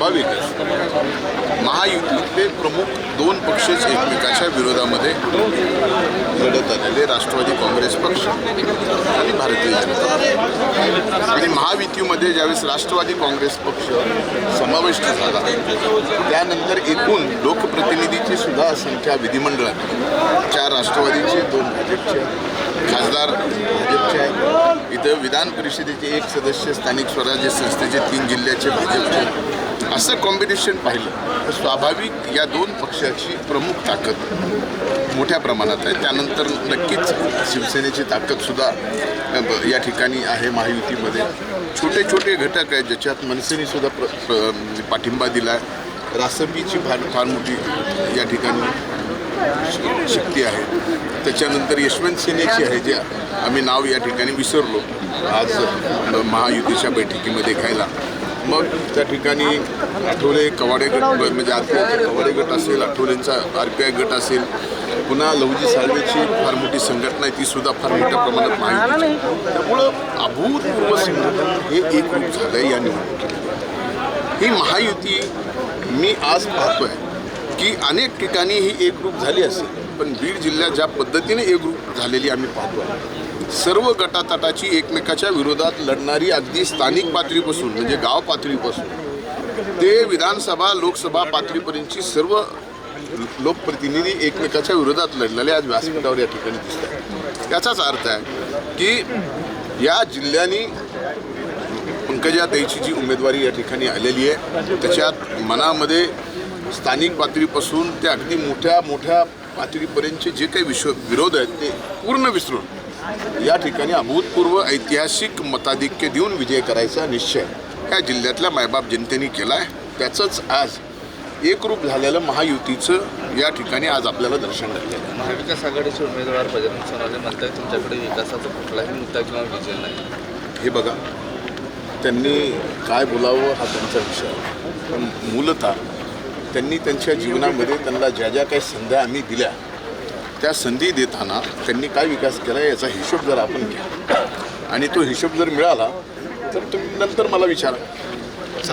स्वाभाविकच महायुतीतले प्रमुख दोन पक्षच एकमेकाच्या विरोधामध्ये लढत आलेले राष्ट्रवादी काँग्रेस पक्ष आणि भारतीय जनता आणि महायुतीमध्ये ज्यावेळेस राष्ट्रवादी काँग्रेस पक्ष समाविष्ट झाला त्यानंतर एकूण लोकप्रतिनिधीची सुद्धा संख्या विधिमंडळात चार राष्ट्रवादीचे दोन भाजपचे खासदार भाजपचे आहेत. इथं विधान परिषदेचे एक सदस्य स्थानिक स्वराज्य संस्थेचे तीन जिल्ह्याचे भाजपचे. असं कॉम्बिनेशन पाहिलं तर स्वाभाविक या दोन पक्षाची प्रमुख ताकद मोठ्या प्रमाणात आहे. त्यानंतर नक्कीच शिवसेनेची ताकदसुद्धा ब- या ठिकाणी आहे महायुतीमध्ये. छोटे छोटे घटक आहेत ज्याच्यात मनसेनेसुद्धा प्र, प्र पाठिंबा दिला आहे रासबीची फार फार मोठी या ठिकाणी शक्ती आहे. त्याच्यानंतर यशवंत सेनेची आहे जे आम्ही नाव या ठिकाणी विसरलो आज महायुतीच्या बैठकीमध्ये घ्यायला. मग त्या ठिकाणी आठवले कवाडे गट म्हणजे आर पी आय कवाडे गट असेल आठवलेंचा आर पी आय गट असेल पुन्हा लवजी साळवेची फार मोठी संघटना आहे ती सुद्धा फार मोठ्या प्रमाणात माहिती त्यामुळं अभूतपूर्व संघटन हे एकरूप झालं आहे या निवडणुकीत. ही महायुती मी आज पाहतोय की अनेक ठिकाणी ही एकरूप झाली असेल पण बीड जिल्ह्यात ज्या पद्धतीने एकरूप झालेली आम्ही पाहतो सर्व गटातटाची एकमेकाच्या विरोधात लढणारी अगदी स्थानिक पातळीपासून म्हणजे गाव पातळीपासून ते विधानसभा लोकसभा पातळीपर्यंतची सर्व लोकप्रतिनिधी एकमेकाच्या विरोधात लढलेले आज व्यासपीठावर या ठिकाणी दिसत आहेत याचाच अर्थ आहे की या जिल्ह्यानी पंकजा ताईची जी उमेदवारी या ठिकाणी आलेली आहे त्याच्यात मनामध्ये स्थानिक पातळीपासून ते अगदी मोठ्या मोठ्या पातळीपर्यंतचे जे काही विश्व विरोध आहेत ते पूर्ण विसरून या ठिकाणी अभूतपूर्व ऐतिहासिक मताधिक्य देऊन विजय करायचा निश्चय या जिल्ह्यातल्या मायबाप जनतेने केला आहे त्याचंच आज एकरूप झालेलं महायुतीचं या ठिकाणी आज आपल्याला दर्शन घडलेलं आहे. महाविकास आघाडीचे उमेदवार बजरंग सोनवणे म्हणतात तुमच्याकडे विकासाचा कुठलाही मुद्दा किंवा विजन नाही. हे बघा त्यांनी काय बोलावं हा त्यांचा विषय. आहे. पण मूलतः त्यांनी त्यांच्या जीवनामध्ये त्यांना ज्या ज्या काही संध्या आम्ही दिल्या त्या संधी देताना त्यांनी काय विकास केला याचा हिशोब जर आपण घ्या. आणि तो हिशोब जर मिळाला तर तुम्ही नंतर मला विचारा.